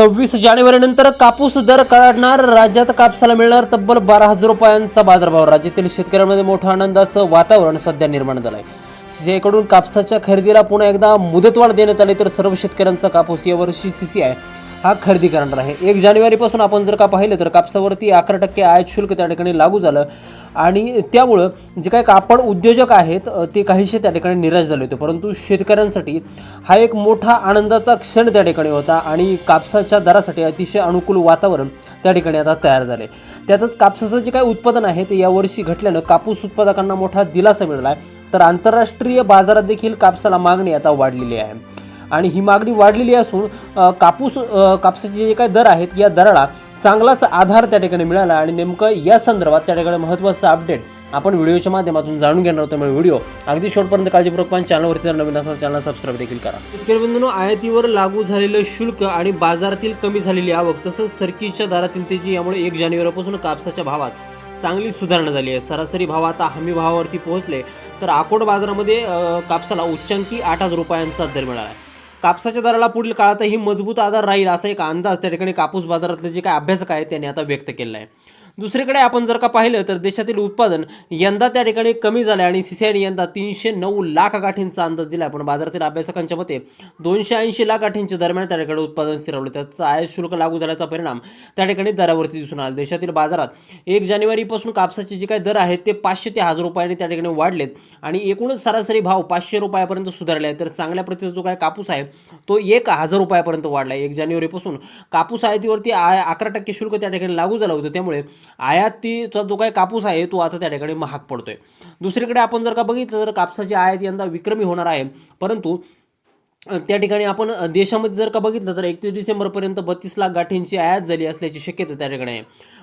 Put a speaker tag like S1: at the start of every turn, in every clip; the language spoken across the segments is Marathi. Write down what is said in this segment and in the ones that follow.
S1: सव्वीस जानेवारीनंतर कापूस दर काढणार राज्यात कापसाला मिळणार तब्बल बारा हजार रुपयांचा बाजारभाव. राज्यातील शेतकऱ्यांमध्ये मोठं आनंदाचं वातावरण सध्या निर्माण झालं आहे. सीसीआयकडून कापसाच्या खरेदीला पुन्हा एकदा मुदतवाढ देण्यात आली तर सर्व शेतकऱ्यांचा कापूस यावर्षी सीसीआय हा खरेदी करणार आहे. एक जानेवारीपासून आपण जर का पाहिलं तर कापसावरती अकरा टक्के आयात शुल्क त्या ठिकाणी लागू झालं. आणि त्यामुळं जे काही कापड उद्योजक आहेत ते काहीसे त्या ठिकाणी निराश झाले होते. परंतु शेतकऱ्यांसाठी हा एक मोठा आनंदाचा क्षण त्या ठिकाणी होता आणि कापसाच्या दरासाठी अतिशय अनुकूल वातावरण त्या ठिकाणी आता तयार झाले त्यातच कापसाचं जे काही उत्पादन आहे ते यावर्षी घटल्यानं कापूस उत्पादकांना मोठा दिलासा मिळाला आहे तर आंतरराष्ट्रीय बाजारात देखील कापसाला मागणी आता वाढलेली आहे. आणि ही मागणी वाढलेली असून कापूस कापसाचे जे काही दर आहेत या दराला चांगलाच आधार त्या ठिकाणी मिळाला आणि नेमकं या संदर्भात त्या ठिकाणी महत्त्वाचं अपडेट आपण व्हिडिओच्या माध्यमातून जाणून घेणार होतो त्यामुळे व्हिडिओ अगदी शॉर्टपर्यंत काळजीपूर्वक पण चॅनलवरती जर नवीन असाल चॅनल सबस्क्राईब देखील करा. शेतकरी बंधूंनो आयातीवर लागू झालेलं शुल्क आणि बाजारातील कमी झालेली आवक तसंच सरकीच्या दरातील तेजी यामुळे एक जानेवारीपासून कापसाच्या भावात चांगली सुधारणा झाली आहे. सरासरी भाव आता हमी भावावरती पोहोचले तर आकोड बाजारामध्ये कापसाला उच्चांकी आठ हजार रुपयांचा दर मिळाला आहे. कापसाच्या दराला पुढील काळातही मजबूत आधार राहील असा एक अंदाज त्या ठिकाणी कापूस बाजारातले जे काही अभ्यासक आहेत त्यांनी आता व्यक्त केला आहे. दुसरीकडे आपण जर का पाहिलं तर देशातील उत्पादन यंदा त्या ठिकाणी कमी झालं आणि सीसीआयने यंदा तीनशे नऊ लाख गाठींचा अंदाज दिला पण बाजारातील अभ्यासकांच्या मते दोनशे ऐंशी लाख गाठींच्या दरम्यान त्या ठिकाणी उत्पादन स्थिरवलं त्याचा आयात शुल्क लागू झाल्याचा परिणाम त्या ठिकाणी दरावरती दिसून आला. देशातील बाजारात एक जानेवारीपासून कापसाचे जे काही दर आहेत ते पाचशे ते हजार रुपयांनी त्या ठिकाणी वाढलेत आणि एकूणच सरासरी भाव पाचशे रुपयापर्यंत सुधारले आहे तर चांगल्या प्रतीचा जो काय कापूस आहे तो एक हजार रुपयापर्यंत वाढला आहे एक जानेवारीपासून कापूस आयातीवरती आ अकरा टक्के शुल्क त्या ठिकाणी लागू झालं होतं. त्यामुळे आयातीचा जो काही कापूस आहे तो आता त्या ठिकाणी महाग पडतोय. दुसरीकडे आपण जर का बघितलं तर कापसाची आयात यंदा विक्रमी होणार आहे. परंतु त्या ठिकाणी आपण देशामध्ये जर का बघितलं तर एकतीस डिसेंबरपर्यंत बत्तीस लाख गाठींची आयात झाली असल्याची शक्यता त्या ठिकाणी आहे.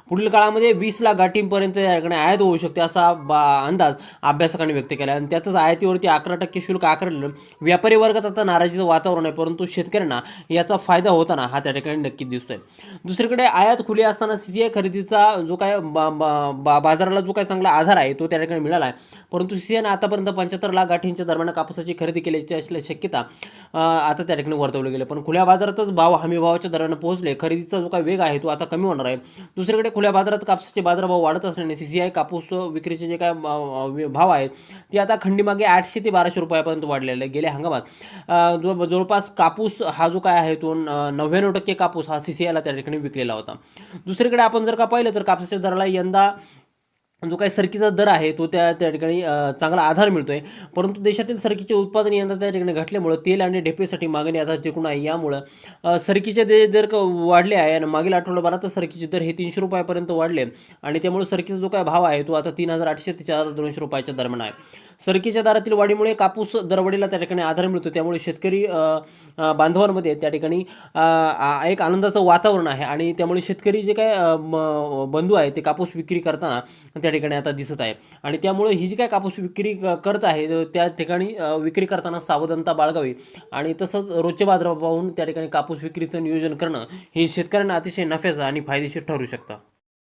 S1: पुढील काळामध्ये वीस लाख गाठींपर्यंत त्या ठिकाणी आयात होऊ शकते असा बा अंदाज अभ्यासकांनी व्यक्त केला आणि त्यातच आयातीवरती अकरा टक्के शुल्क आकारलेलं व्यापारी वर्गात आता नाराजीचं वातावरण आहे परंतु शेतकऱ्यांना याचा फायदा होताना हा त्या ठिकाणी नक्कीच दिसतोय. दुसरीकडे आयात खुली असताना सीसीआय खरेदीचा जो काय बा- बा- बा- बाजाराला जो काय चांगला आधार आहे तो त्या ठिकाणी मिळाला आहे. परंतु सीसीआयने आतापर्यंत पंच्याहत्तर लाख गाठींच्या दरम्यान कापसाची खरेदी केल्याची असल्या शक्यता आता त्या ठिकाणी वर्तवलं गेलं. पण खुल्या बाजारातच भाव हमी भावाच्या पोहोचले. खरेदीचा जो काय वेग आहे तो आता कमी होणार आहे. दुसरीकडे खुल्या बाजारात कापसाचे बाजारभाव वाढत असल्याने आय कापूस विक्रीचे जे काय भाव आहेत ते आता खंडीमागे आठशे ते बाराशे रुपयापर्यंत वाढलेले आहे गेल्या हंगामात. जो जवळपास कापूस हा जो काय आहे तो नव्याण्णव टक्के कापूस हा सी सी आयला त्या ठिकाणी विकलेला होता. दुसरीकडे आपण जर का पाहिलं तर कापसाच्या दराला यंदा जो काही सरकीचा दर आहे तो त्या त्या ठिकाणी चांगला आधार मिळतो आहे परंतु देशातील सरकीचे उत्पादन यंदा त्या ठिकाणी घटल्यामुळं तेल आणि ढेपेसाठी मागणी आता टिकून आहे. यामुळं सरकीचे दे दर क- वाढले आहे आणि मागील आठवड्याभरात सरकीचे दर हे तीनशे रुपयापर्यंत वाढले. आणि त्यामुळे सरकीचा जो काय भाव आहे तो आता तीन हजार आठशे ते चार हजार दोनशे रुपयाच्या दरम्यान आहे. सरकीच्या दारातील वाढीमुळे कापूस दरवाढीला त्या ठिकाणी आधार मिळतो. त्यामुळे शेतकरी बांधवांमध्ये त्या ठिकाणी आ- एक आनंदाचं वातावरण आहे आणि त्यामुळे शेतकरी जे काय म- बंधू आहे ते कापूस विक्री करताना त्या ठिकाणी आता दिसत आहे. आणि त्यामुळे ही जी काय कापूस विक्री क- करत आहे त्या ठिकाणी विक्री करताना सावधानता बाळगावी आणि तसंच रोजचे बाजार पाहून त्या ठिकाणी कापूस विक्रीचं नियोजन करणं हे शेतकऱ्यांना अतिशय नफ्याचं आणि फायदेशीर ठरू शकतं.